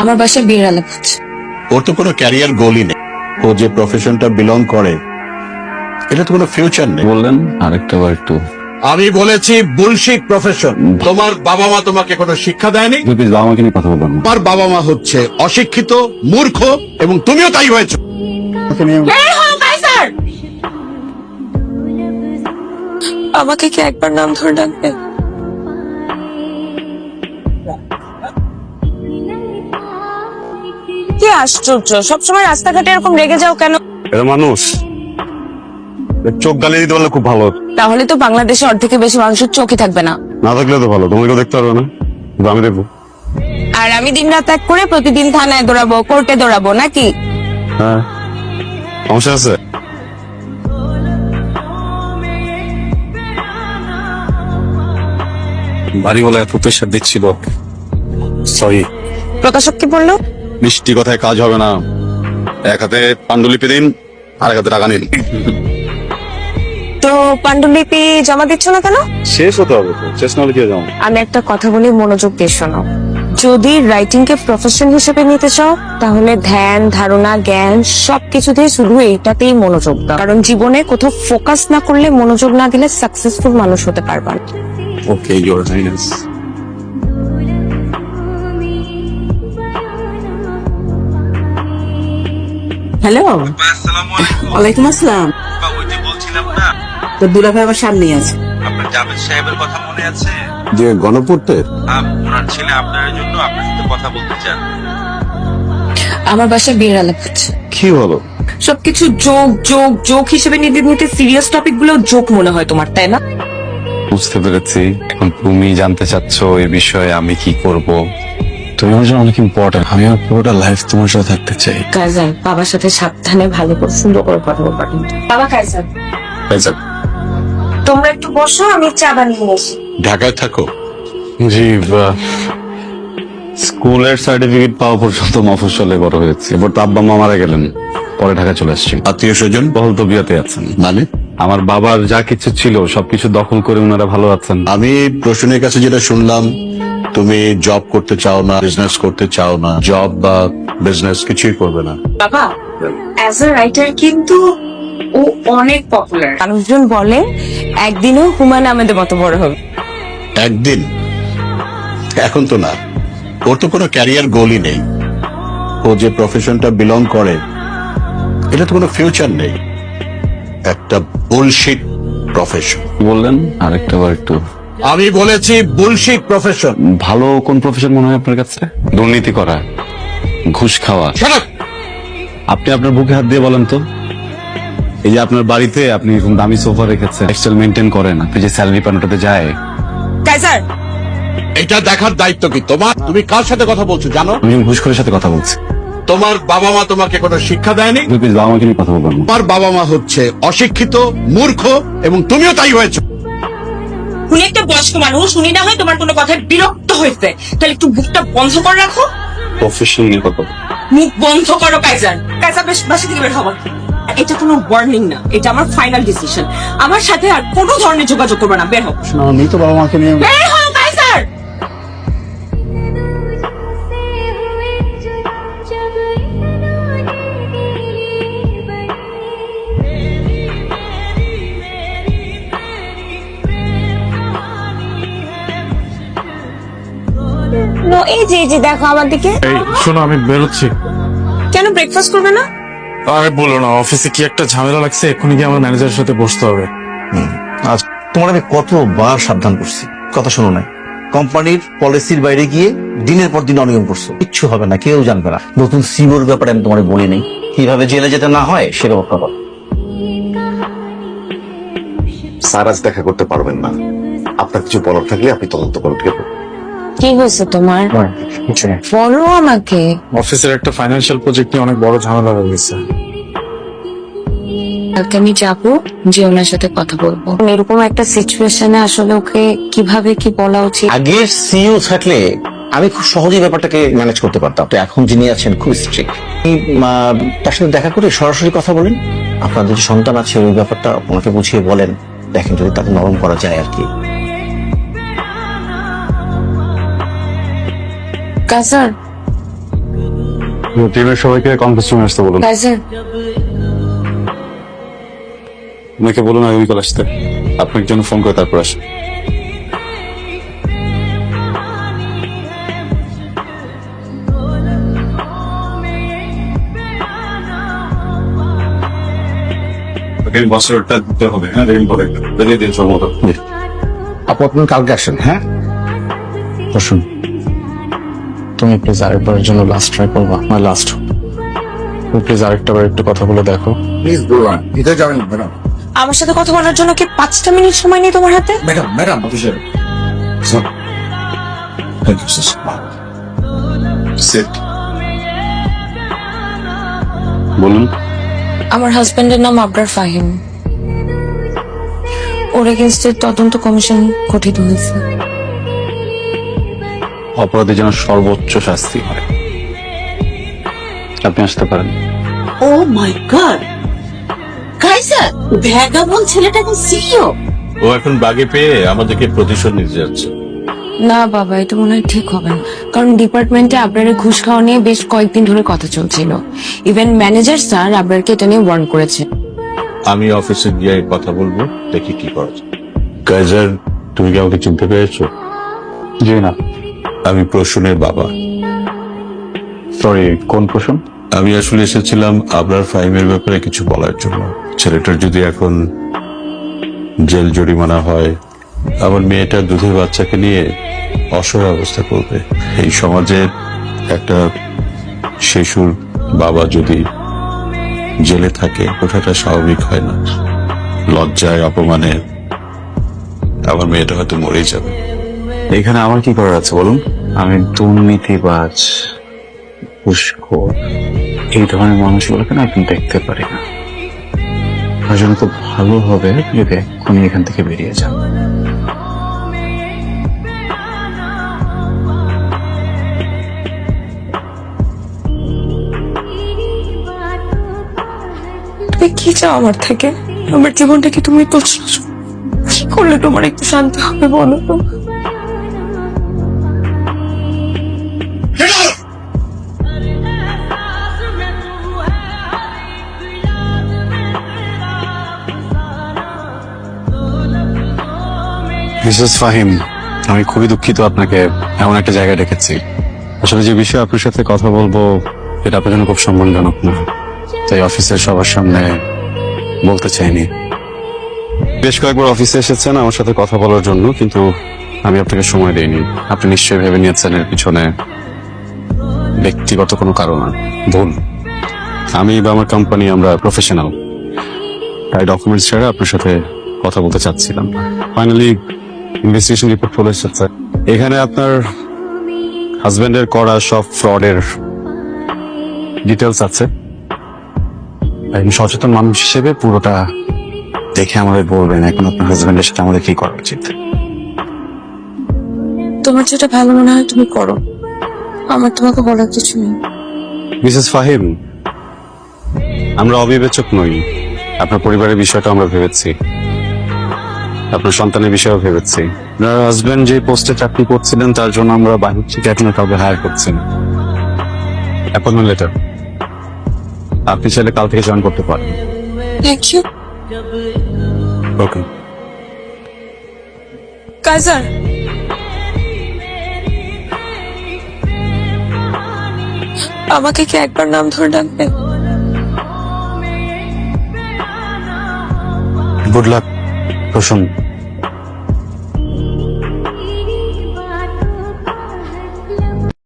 আমার বাসায় বিয়ের আলাপ হচ্ছে ওর তো কোনো ক্যারিয়ার গোলই নেই। ও যে প্রফেশনটা বিলং করে এটা তো কোনো ফিউচার নেই। বললেন আরেকটা বার একটু। আমি বলেছি বুলশিট প্রফেশন তোমার বাবা মা তোমাকে কোনো শিক্ষা দেয়নি? প্লিজ বাবা মাকে নিয়ে কথা বলবেন না। তোমার বাবা মা হচ্ছে অশিক্ষিত মূর্খ এবং তুমিও তাই হয়েছো। আমাকে কি একবার নাম ধরে ডাকবে? আশ্চর্য। সবসময় রাস্তাঘাটে এরকম রেগে যাও কেন? মানুষ। চোখ গালি দিতে পারলে খুব ভালো। তাহলে তো বাংলাদেশে অর্ধেকের বেশি মানুষের চোখই থাকবে না। না থাকলে তো ভালো তোমাকে দেখতে পারবে না। কিন্তু আমি দেখব। আর আমি দিন রাত এক করে প্রতিদিন থানায় দৌড়াবো কোর্টে দৌড়াবো নাকি? হ্যাঁ। সমস্যা আছে? বাড়ি বলে এত প্রেশার দিচ্ছিল। সরি প্রকাশক কি বলল? মিষ্টি কথায় কাজ হবে না। এক হাতে পাণ্ডুলিপি দিন আর এক হাতে টাকা নিন। তো পাণ্ডুলিপি জমা দিচ্ছ না কেন? শেষ হতে হবে তো শেষ না হলে কি আমি একটা কথা বলি মনোযোগ দিয়ে শোনো। যদি রাইটিং কে প্রফেশন হিসেবে নিতে চাও তাহলে ধ্যান ধারণা জ্ঞান সবকিছুতেই শুধু এইটাতেই মনোযোগ দাও। কারণ জীবনে কোথাও ফোকাস না করলে মনোযোগ না দিলে সাকসেসফুল মানুষ হতে পারবা ওকে ইউর হাইনেস হ্যালো। ওয়ালাইকুম আসসালাম। বা ওই যে বলছিলাম না? তো দুলাভাই আমার সামনেই আছে। আপনার জাভেদ সাহেবের কথা মনে আছে? যে গণপূর্তে? ওনার ছেলে আপনার জন্য আপনার সাথে কথা বলতে চান। আমার বাসায় বিয়ের আলাপ হচ্ছে। কি বলো সবকিছু যোগ যোগ যোগ হিসেবে নিতে নিতে সিরিয়াস টপিকগুলো যোগ মনে হয় তোমার তাই না? বুঝতে পেরেছি। এখন তুমি জানতে চাচ্ছ এই বিষয়ে আমি কি করব। তুমি আমার জন্য অনেক ইম্পর্টেন্ট আমি আমার পুরোটা লাইফ তোমার সাথে থাকতে চাই। বাবার সাথে সাবধানে ভালো করে সুন্দর করে কথা বলবা কিন্তু। বাবা তোমরা একটু বসো আমি চা বানিয়ে আসি ঢাকায় থাকো। জি স্কুলের সার্টিফিকেট পাওয়া পর্যন্ত মফস্বলে বড় হয়েছে। এবার তো আব্বা মা মারা গেলেন। পরে ঢাকা চলে আসছি। আত্মীয় স্বজন? বহল তো বিয়াতে আছেন। মানে? আমার বাবার যা কিছু ছিল সবকিছু দখল করে ওনারা ভালো আছেন। আমি প্রশ্নের কাছে যেটা শুনলাম তুমি জব করতে চাও না বিজনেস করতে চাও না জব বা বিজনেস কিছুই করবে না। বাবা অ্যাজ আ রাইটার কিন্তু ও অনেক পপুলার মানুষজন বলে একদিনও হুমায়ুন আহমেদের মতো বড় হবে। একদিন? এখন তো না। ওর তো কোনো ক্যারিয়ার গোলই নেই। ও যে প্রফেশনটা বিলং করে এটা তো কোনো ফিউচার নেই। একটা বুলশিট প্রফেশন বললেন? আরেকটা বার একটু আমি বলেছি বুলশিট প্রফেশন ভালো কোন প্রফেশন মনে হয় আপনার কাছে? দুর্নীতি করা ঘুষ খাওয়া। আপনি আপনার বুকে হাত দিয়ে বলেন তো। এই যে আপনার বাড়িতে আপনি এরকম দামি সোফা রেখেছেন লাইফস্টাইল মেনটেন করেন আপনি যে স্যালারি পান ওটাতে যায়। কাইজার! এটা দেখার দায়িত্ব কি তোমার? তুমি কার সাথে কথা বলছো জানো? আমি ঘুষখোরের সাথে কথা বলছি। তোমার বাবা মা তোমাকে কোনো শিক্ষা দেয়নি? প্লিজ বাবা মাকে নিয়ে কথা বলবেন না। তোমার বাবা মা হচ্ছে অশিক্ষিত মূর্খ এবং তুমিও তাই হয়েছো। উনি একটা বয়স্ক মানুষ উনি না হয় তোমার কোনো কথায় বিরক্ত হয়েছে। তাহলে একটু মুখটা বন্ধ করে রাখো। প্রফেশন নিয়ে কথা মুখ বন্ধ করো কাইজার কাইজার বেশ বাসা থেকে বের হব এটা কোনো ওয়ার্নিং না এটা আমার ফাইনাল ডিসিশন আমার সাথে আর কোনো ধরনের যোগাযোগ করবে না। বের হও। আমি তো বাবা মাকে নিয়ে বের হও এই যে এই যে দেখো আমার দিকে। এই শোনো আমি বেরোচ্ছি। কেন ব্রেকফাস্ট করবে না? আরে বলো না অফিসে কি একটা ঝামেলা লাগছে? এক্ষুনি গিয়ে আমার ম্যানেজারের সাথে বসতে হবে। আজ তোমার আমি কতবার সাবধান করছি কথা শোনো নাই। কোম্পানির পলিসির বাইরে গিয়ে দিনের পর দিন অনিয়ম করছ। কিচ্ছু হবে না কেউ জানবে না। নতুন সিবোর ব্যাপারে আমি তোমার বলি নেই। কীভাবে জেলে যেতে না হয় সে ব্যবস্থা করো। স্যার আজ দেখা করতে পারবেন না। আপনার কিছু বলার থাকলে আপনি তদন্ত করে উঠে কি হয়েছে তোমার? বলো আমাকে। অফিসের একটা ফাইন্যান্সিয়াল প্রজেক্ট নিয়ে অনেক বড় ঝামেলা হয়ে গেছে। কালকে আমি যাব যে ওনার সাথে কথা বলব। এরকম একটা সিচুয়েশনে আসলে ওকে কীভাবে কি বলা উচিত? সিইও থাকলে আমি খুব সহজেই ব্যাপারটাকে ম্যানেজ করতে পারতাম। তো এখন যিনি আছেন খুব স্ট্রিক্ট তার সাথে দেখা করে সরাসরি কথা বলেন। আপনাদের যে সন্তান আছে ওই ব্যাপারটা ওনাকে বুঝিয়ে বলেন। দেখেন যদি তাকে নরম করা যায় আর কি। কাজার টিমের সবাইকে কনফারেন্স রুমে আসতে বলুন। ওনাকে বলুন আগামী কাল আসতে আপনার জন্য ফোন করে তারপর আসেন। বছরটা দিতে হবে হ্যাঁ দিন সব মতো আপু আপনার কালকে আসেন হ্যাঁ? বসুন তুমি প্লিজ আরেকবারের জন্য লাস্ট ট্রাই করবা। আমার লাস্ট তুমি প্লিজ আরেকটা বার একটু কথা বলে দেখো। প্লিজ বলুন ভিতরে যাবেন ম্যাডাম আমার সাথে কথা বলার জন্য কি পাঁচটা মিনিট সময় নেই তোমার হাতে? ম্যাডাম ম্যাডাম অফিসার বলুন। আমার হাজবেন্ডের নাম আবরার ফাহিম। ওর এগেনস্টে তদন্ত কমিশন গঠিত হয়েছে। অপরাধী যেন সর্বোচ্চ শাস্তি হয়। আপনি আসতে পারেন। Oh my god. Kaiser vagabond ছেলেটা এখন সিইও। ও এখন বাগে পেয়ে আমাদেরকে প্রতিশোধ নিতে যাচ্ছে। না বাবা এটা মনে হয় ঠিক হবে না। কারণ ডিপার্টমেন্টে আবরারের ঘুষ খাওয়া নিয়ে বেশ কয়েকদিন ধরে কথা চলছিল। ইভেন ম্যানেজার স্যার আবরারকে এটা নিয়ে ওয়ার্ন করেছে আমি অফিসে গিয়ে কথা বলব দেখি কি করা যায়। কাইজার তুমি কি আমাকে চিনতে পেরেছ? জি না। আমি প্রসূনের বাবা। সরি কোন প্রশ্ন আমি আসলে এসেছিলাম আবরার ফাহিমের ব্যাপারে কিছু বলার জন্য। ছেলেটার যদি এখন জেল জরিমানা হয় আমার মেয়েটা দুধের বাচ্চাকে নিয়ে অসহায় অবস্থা করবে। এই সমাজের একটা শিশুর বাবা যদি জেলে থাকে ওঠাটা স্বাভাবিক হয় না। লজ্জায় অপমানে আমার মেয়েটা হয়তো মরেই যাবে। এখানে আমার কি করার আছে বলুন? আমি দুর্নীতিবাজ, পুষ্কর। এই ধরনের মানুষগুলোকে না এখন দেখতে পারি না। তার খুব ভালো হবে যদি এক্ষুনি এখান থেকে বেরিয়ে যান। তুমি কি চাও আমার থেকে? আমার জীবনটা কি তুমি কি করলে? তোমার একটু শান্তি হবে বলো তো। মিসেস ফাহিম, আমি খুবই দুঃখিত আপনাকে এমন একটা জায়গায় ডেকেছি। আসলে যে বিষয়ে আপনার সাথে কথা বলব, এটা আপনার জন্য খুব সম্মানজনক না। তাই অফিসের সবার সামনে বলতে চাইনি। বেশ কয়েকবার অফিসে এসেছেন আমার সাথে কথা বলার জন্য, কিন্তু আমি আপনাকে সময় দেইনি। আপনি নিশ্চয়ই ভেবে নিয়েছেন এর পিছনে ব্যক্তিগত কোনো কারণ। ভুল। আমি বা আমার কোম্পানি আমরা প্রফেশনাল তাই ডকুমেন্টস ছাড়া আপনার সাথে কথা বলতে চাচ্ছিলাম। ফাইনালি ইনভেস্টিগেশন রিপোর্ট চলে এসেছে। এখানে আপনার হাজবেন্ডের করা সব ফ্রডের ডিটেলস আছে। আমি সচেতন মানুষ হিসেবে পুরোটা দেখে আমাদের বলবেন এখন আপনার হাজবেন্ডের সাথে আমাদের কি করা উচিত? তোমার যেটা ভালো মনে হয় তুমি করো। আমার তোমাকে বলার কিছু নেই। মিসেস ফাহিম আমরা অবিবেচক নই। আপনার পরিবারের বিষয়টা আমরা ভেবেছি। আপনার সন্তানের বিষয়েও ভেবেছি। আপনার হাজবেন্ড যে পোস্টে চাকরি করছিলেন তার জন্য আমরা বাহির থেকে এখন কাউকে হায়ার করছি না। অ্যাপয়েন্টমেন্ট লেটার আপনি চাইলে কাল থেকে জয়েন করতে পারেন। থ্যাংক ইউ ওকে কাইজার আমাকে কি একবার নাম ধরে ডাকবে গুড লাক প্রসন্ন।